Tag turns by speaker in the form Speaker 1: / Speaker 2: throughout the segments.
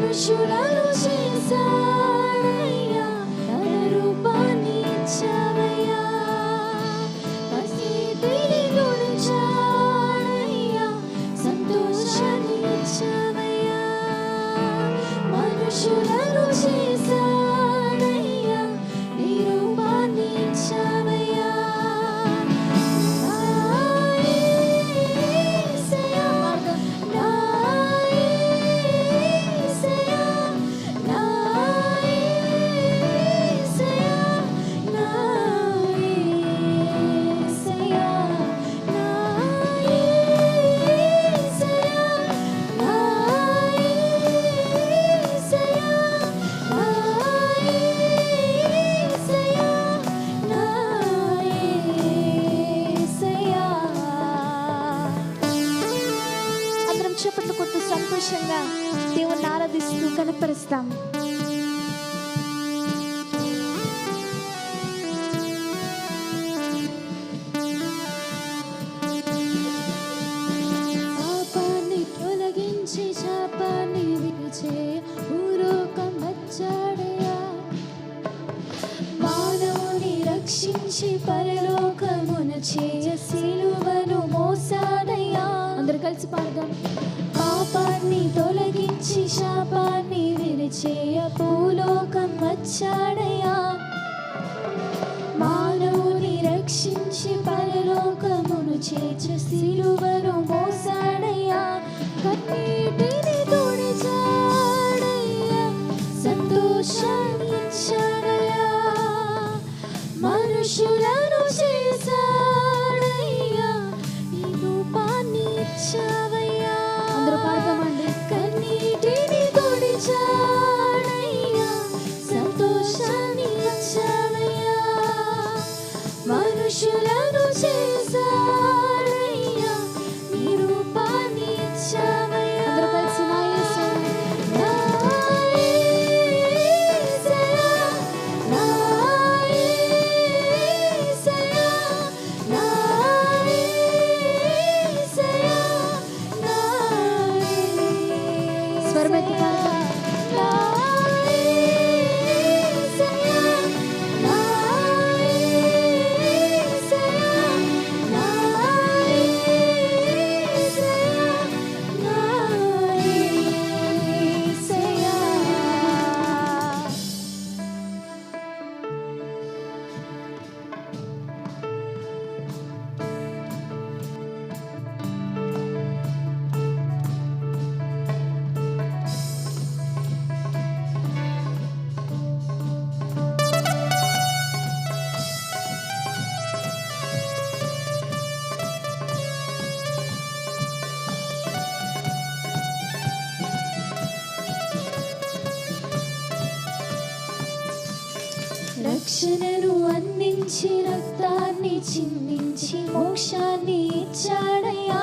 Speaker 1: పురుషులను చేశారయ్యా తన రూపాన్ని
Speaker 2: ఇచ్చావయ్యా అస్థితిని గురించాడయ్యా సంతోషాన్ని ఇచ్చావయ్యా మనుషులను చేశారు విడిచి పరలోకమున చేయ సిలువను మోసాడయ్యా అందరు కలిసి పాడదాం. పాపాన్ని తొలగించి శాపాన్ని విరిచేయ భూలోకం వచ్చాడయ్యా. మానవుని రక్షించి పరలోకమును చేర్చ సిలువ 下 రక్షణను అందించి రక్తాన్ని చిన్నించి మోక్షాన్ని ఇచ్చాడయ్యా.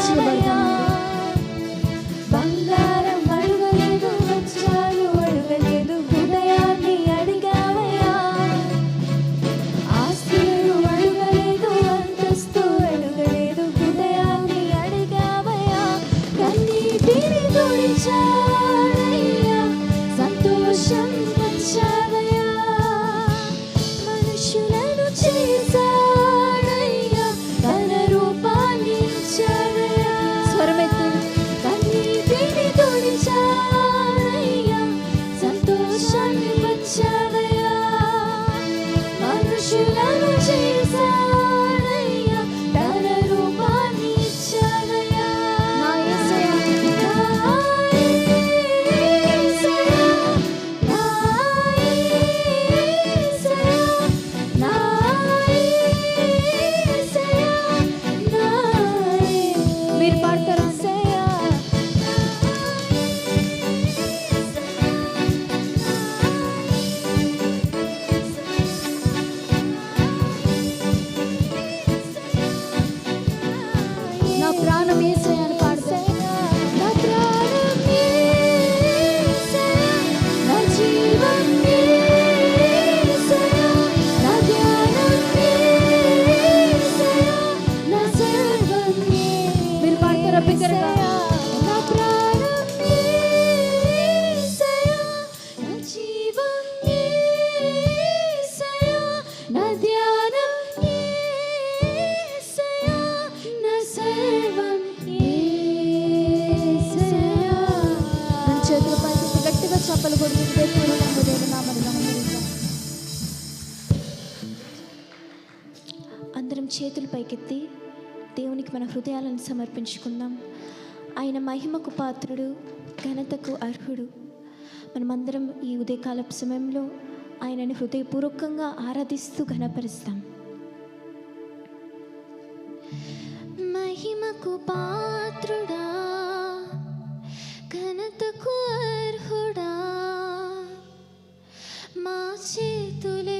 Speaker 2: 谢谢煲鸡 She loved అందరం చేతులు పైకెత్తి దేవునికి మన హృదయాలను సమర్పించుకుందాం. ఆయన మహిమకు పాత్రుడు ఘనతకు అర్హుడు. మనమందరం ఈ ఉదయకాలపు సమయంలో ఆయనని హృదయపూర్వకంగా ఆరాధిస్తూ ఘనపరుస్తాం.
Speaker 1: మహిమకు పాత్రుడా ఘనతకు అర్హుడా మా
Speaker 2: చేతులే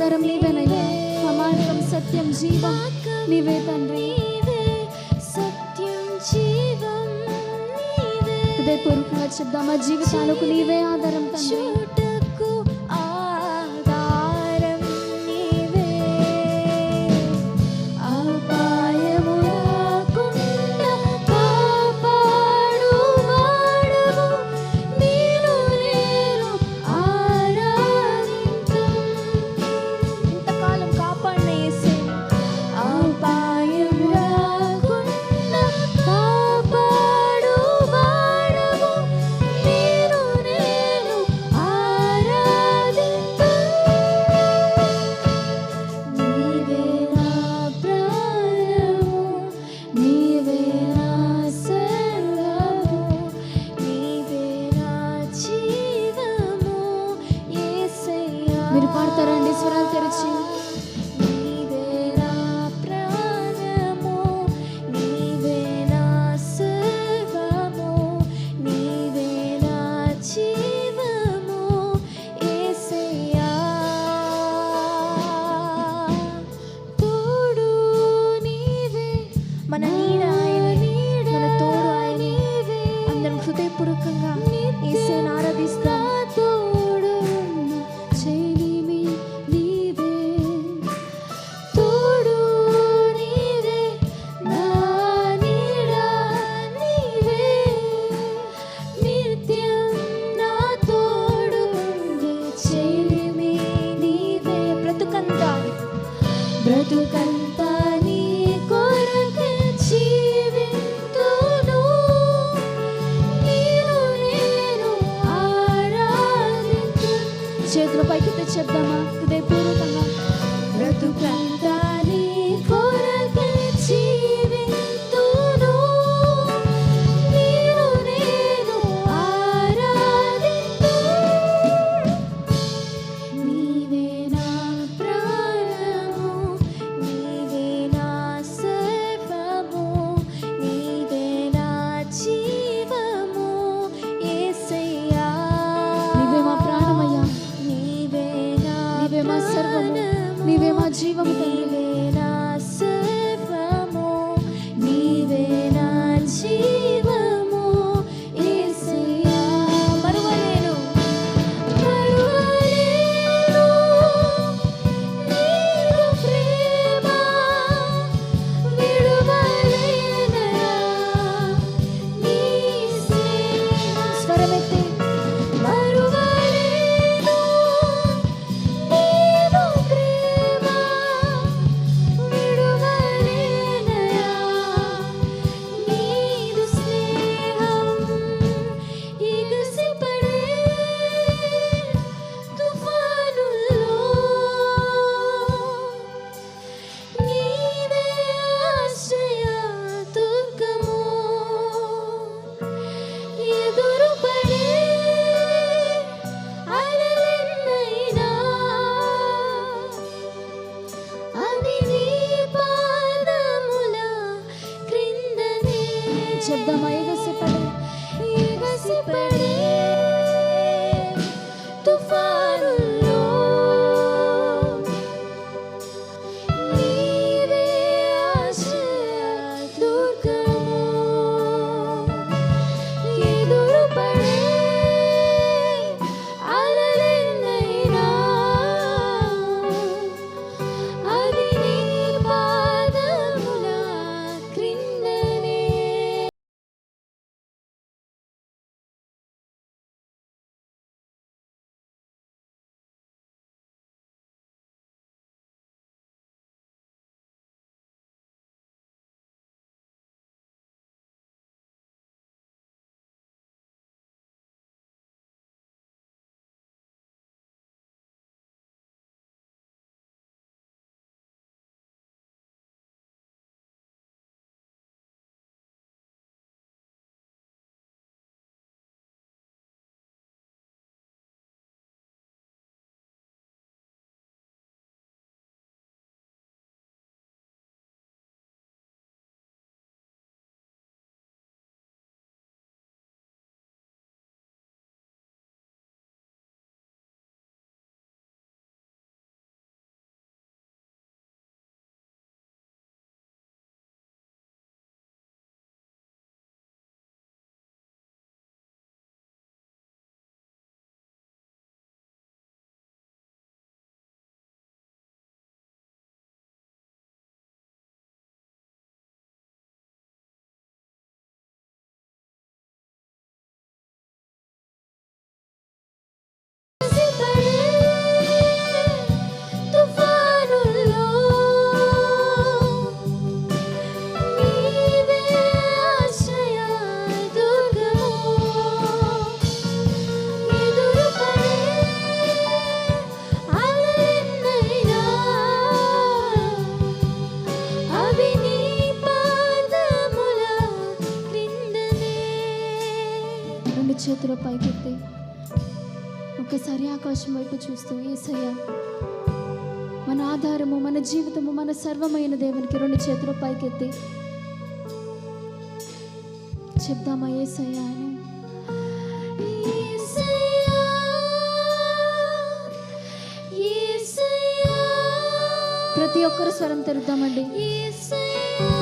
Speaker 1: ఆధారం
Speaker 2: నీవేనయ్యా మా మార్గం సత్యం జీవం. నీవే తండ్రి. హృదయపూర్వకంగా చెప్దామా జీవితాలకు నీవే ఆధారం తండ్రి.
Speaker 1: చెప్దామా హృదయపూర్వకంగా మా సర్వము. నీవే మా జీవము తండ్రి
Speaker 2: నీవే నా సర్వము. నీవే నా జీవము.
Speaker 1: చేతుల పైకెత్తి ఒకసారి ఆకాశం వైపు చూస్తూ ఏసయ్య మన ఆధారము మన జీవితము మన సర్వమైన దేవునికి రెండు చేతుల పైకెత్తి చెప్దామా ఏసయ్య అని? ప్రతి ఒక్కరు స్వరం తెరుద్దామండి.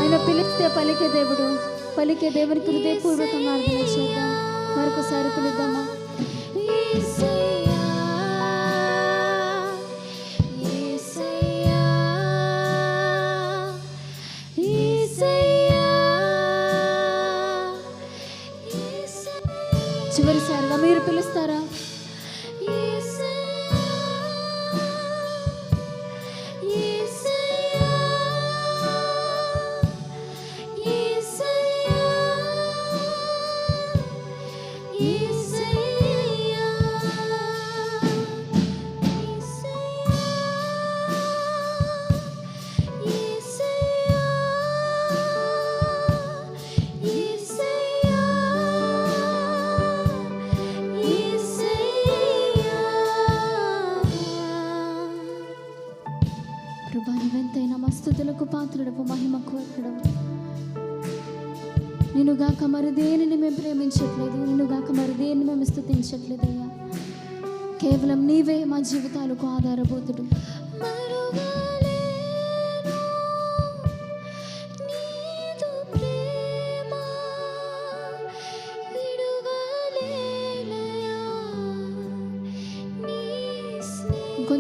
Speaker 1: ఆయన పిలిస్తే పలికే దేవుడు పలికే దేవునికి హృదయపూర్వకంగా అర్థన చేద్దాం. మరొకసారి పిలుద్దామా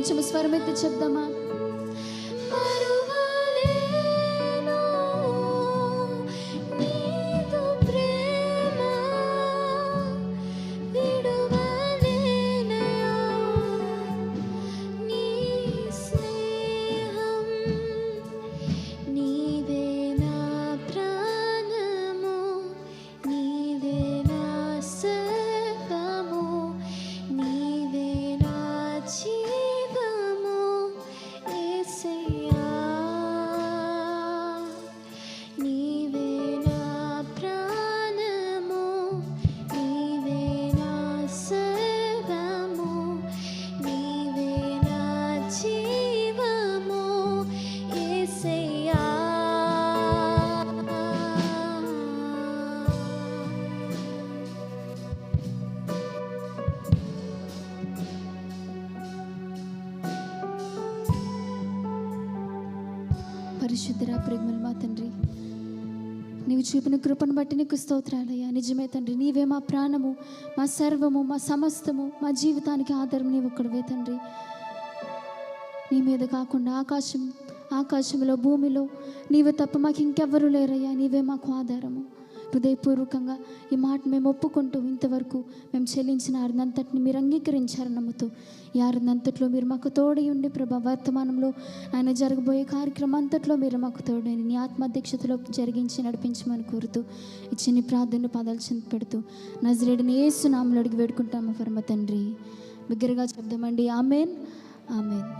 Speaker 2: కొంచెం స్వరమెత్తి చెప్దామా? చూపిన కృపను బట్టి నీకు స్తోత్రాలయ్యా నిజమే తండ్రి నీవే మా ప్రాణము మా సర్వము మా సమస్తము మా జీవితానికి ఆధారం నీవు ఒక్కడవే తండ్రి. నీ మీద కాకుండా ఆకాశం ఆకాశంలో భూమిలో నీవు తప్ప మాకు ఇంకెవ్వరూ లేరయ్యా. నీవే మాకు ఆధారము. హృదయపూర్వకంగా ఈ మాట మేము ఒప్పుకుంటూ ఇంతవరకు మేము చెల్లించిన ఆరునంతటిని మీరు అంగీకరించారు నమ్ముతూ ఈ ఆరునంతట్లో మీరు మాకు తోడై ఉండి ప్రభా వర్తమానంలో ఆయన జరగబోయే కార్యక్రమం అంతట్లో మీరు మాకు తోడై నీ ఆత్మాధ్యక్షతలో జరిగించి నడిపించమని కోరుతూ ఇచ్చిన చిన్ని ప్రార్థన పదాలు చెంది పెడుతూ నజరేడిని ఏసునామలు అడిగి వేడుకుంటాము పరమ తండ్రి. బిగ్గరగా చెప్దామండి. ఆమెన్. ఆమెన్.